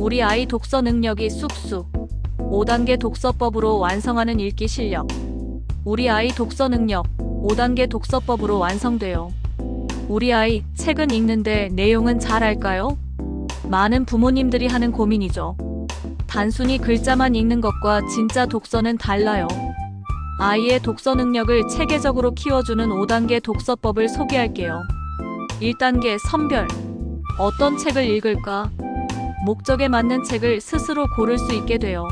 우리 아이 독서 능력이 쑥쑥. 5단계 독서법으로 완성하는 읽기 실력. 우리 아이 독서 능력 5단계 독서법으로 완성돼요. 우리 아이 책은 읽는데 내용은 잘 알까요? 많은 부모님들이 하는 고민이죠. 단순히 글자만 읽는 것과 진짜 독서는 달라요. 아이의 독서 능력을 체계적으로 키워주는 5단계 독서법을 소개할게요. 1단계 선별. 어떤 책을 읽을까? 목적에 맞는 책을 스스로 고를 수 있게 돼요.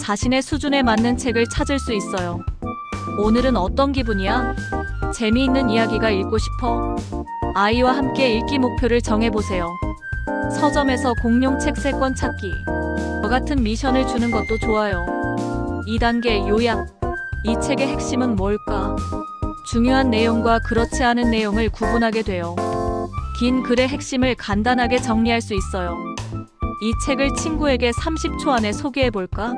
자신의 수준에 맞는 책을 찾을 수 있어요. 오늘은 어떤 기분이야? 재미있는 이야기가 읽고 싶어? 아이와 함께 읽기 목표를 정해보세요. 서점에서 공룡 책 3권 찾기. 저 같은 미션을 주는 것도 좋아요. 2단계 요약. 이 책의 핵심은 뭘까? 중요한 내용과 그렇지 않은 내용을 구분하게 돼요. 긴 글의 핵심을 간단하게 정리할 수 있어요. 이 책을 친구에게 30초 안에 소개해 볼까?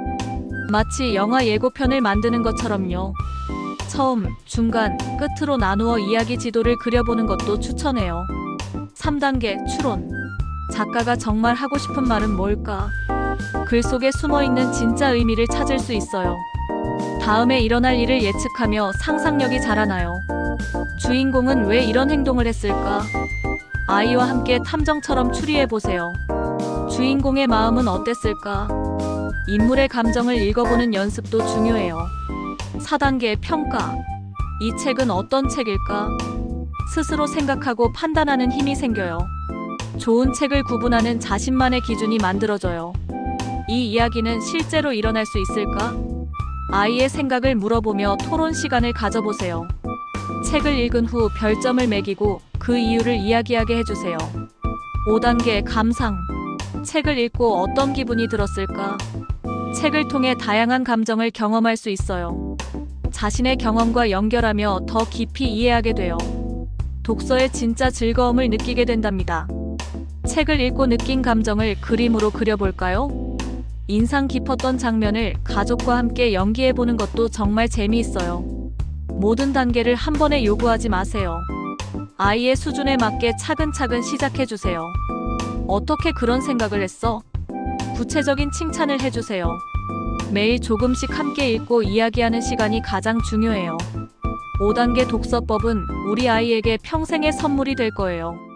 마치 영화 예고편을 만드는 것처럼요. 처음, 중간, 끝으로 나누어 이야기 지도를 그려보는 것도 추천해요. 3단계 추론. 작가가 정말 하고 싶은 말은 뭘까? 글 속에 숨어 있는 진짜 의미를 찾을 수 있어요. 다음에 일어날 일을 예측하며 상상력이 자라나요. 주인공은 왜 이런 행동을 했을까? 아이와 함께 탐정처럼 추리해 보세요. 주인공의 마음은 어땠을까? 인물의 감정을 읽어보는 연습도 중요해요. 4단계 평가. 이 책은 어떤 책일까? 스스로 생각하고 판단하는 힘이 생겨요. 좋은 책을 구분하는 자신만의 기준이 만들어져요. 이 이야기는 실제로 일어날 수 있을까? 아이의 생각을 물어보며 토론 시간을 가져보세요. 책을 읽은 후 별점을 매기고 그 이유를 이야기하게 해주세요. 5단계 감상. 책을 읽고 어떤 기분이 들었을까? 책을 통해 다양한 감정을 경험할 수 있어요. 자신의 경험과 연결하며 더 깊이 이해하게 돼요. 독서의 진짜 즐거움을 느끼게 된답니다. 책을 읽고 느낀 감정을 그림으로 그려볼까요? 인상 깊었던 장면을 가족과 함께 연기해보는 것도 정말 재미있어요. 모든 단계를 한 번에 요구하지 마세요. 아이의 수준에 맞게 차근차근 시작해주세요. 어떻게 그런 생각을 했어? 구체적인 칭찬을 해주세요. 매일 조금씩 함께 읽고 이야기하는 시간이 가장 중요해요. 5단계 독서법은 우리 아이에게 평생의 선물이 될 거예요.